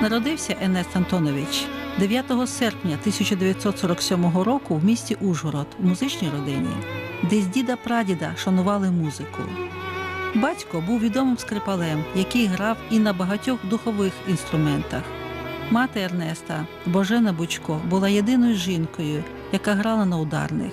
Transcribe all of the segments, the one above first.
Народився Енест Антонович 9 серпня 1947 року в місті Ужгород в музичній родині, де з діда прадіда шанували музику. Батько був відомим скрипалем, який грав і на багатьох духових інструментах. Мати Ернеста, Божена Бучко, була єдиною жінкою, яка грала на ударних.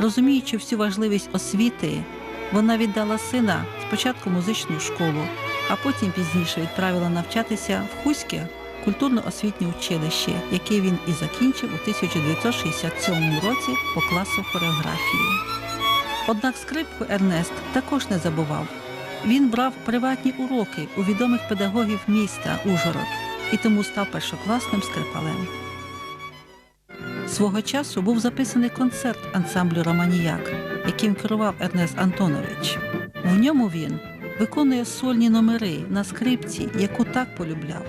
Розуміючи всю важливість освіти, вона віддала сина спочатку музичну школу, а потім пізніше відправила навчатися в Хуське культурно-освітнє училище, яке він і закінчив у 1967 році по класу хореографії. Однак скрипку Ернест також не забував. Він брав приватні уроки у відомих педагогів міста Ужгород і тому став першокласним скрипалем. Свого часу був записаний концерт ансамблю Романіяк, яким керував Ернест Антонович. В ньому він виконує сольні номери на скрипці, яку так полюбляв.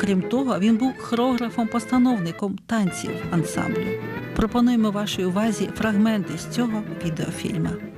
Крім того, він був хореографом-постановником танців ансамблю. Пропонуємо вашій увазі фрагменти з цього відеофільму.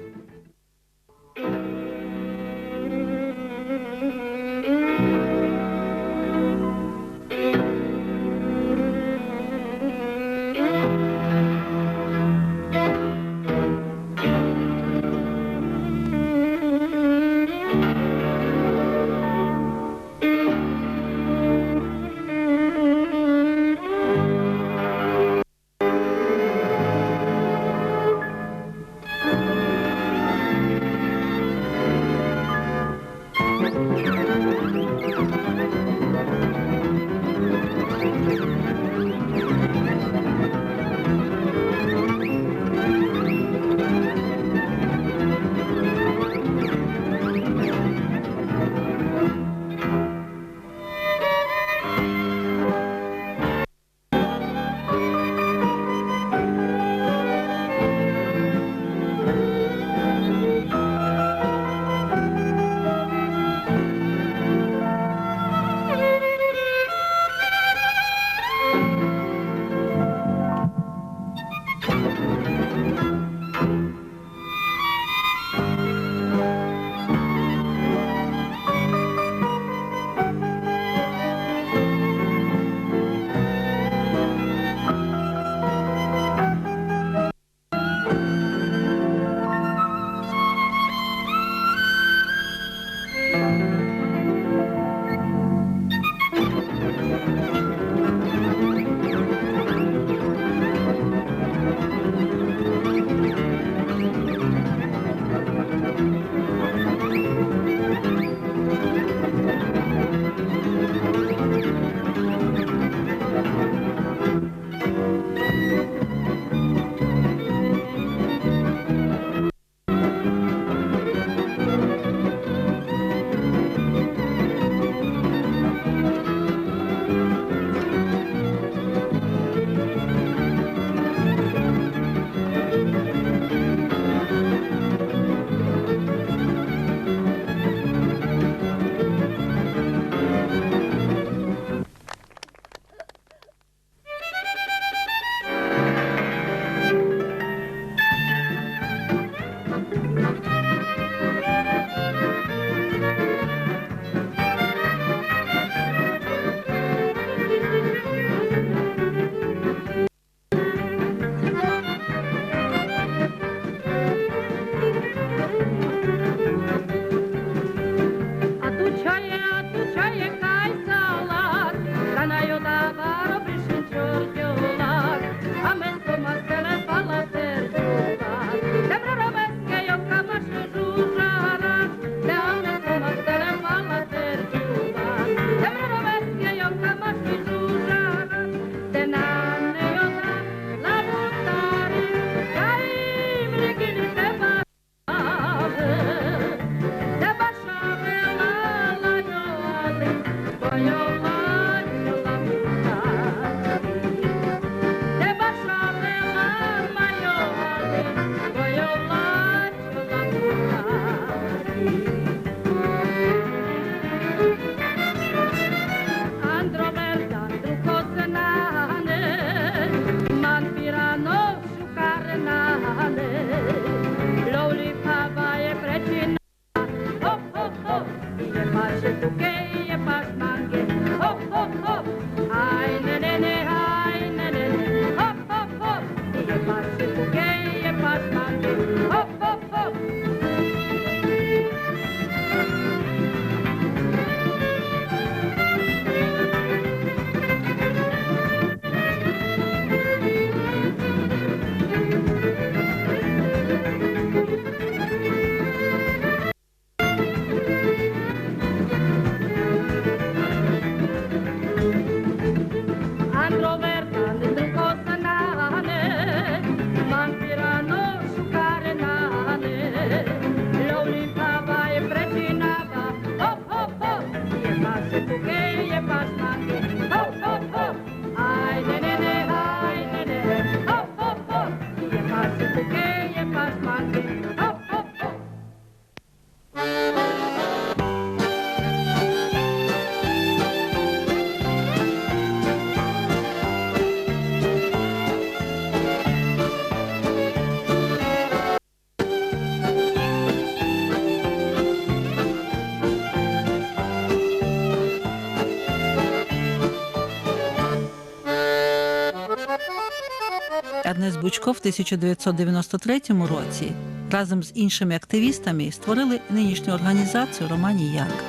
Бучко в 1993 році разом з іншими активістами створили нинішню організацію Романіяк.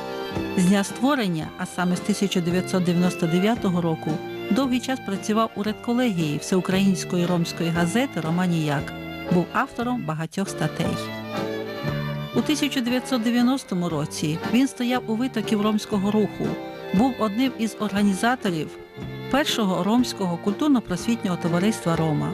З дня створення, а саме з 1999 року, довгий час працював у редколегії Всеукраїнської ромської газети Романіяк, був автором багатьох статей. У 1990 році він стояв у витоків ромського руху, був одним із організаторів першого ромського культурно-просвітнього товариства Рома.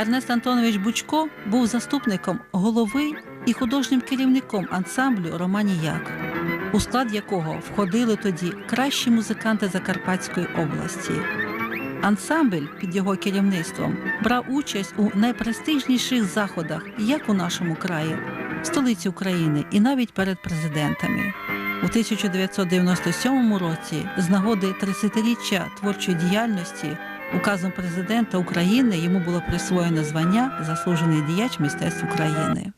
Ернест Антонович Бучко був заступником голови і художнім керівником ансамблю Романіяк, у склад якого входили тоді кращі музиканти Закарпатської області. Ансамбль під його керівництвом брав участь у найпрестижніших заходах як у нашому краї, в столиці України і навіть перед президентами. У 1997 році з нагоди 30-річчя творчої діяльності указом президента України йому було присвоєно звання Заслужений діяч мистецтв України.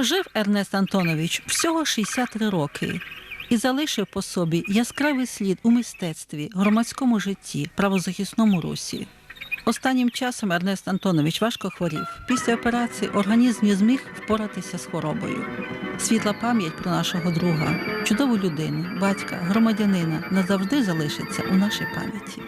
Прожив Ернест Антонович всього 63 роки і залишив по собі яскравий слід у мистецтві, громадському житті, правозахисному русі. Останнім часом Ернест Антонович важко хворів. Після операції організм не зміг впоратися з хворобою. Світла пам'ять про нашого друга, чудову людину, батька, громадянина назавжди залишиться у нашій пам'яті.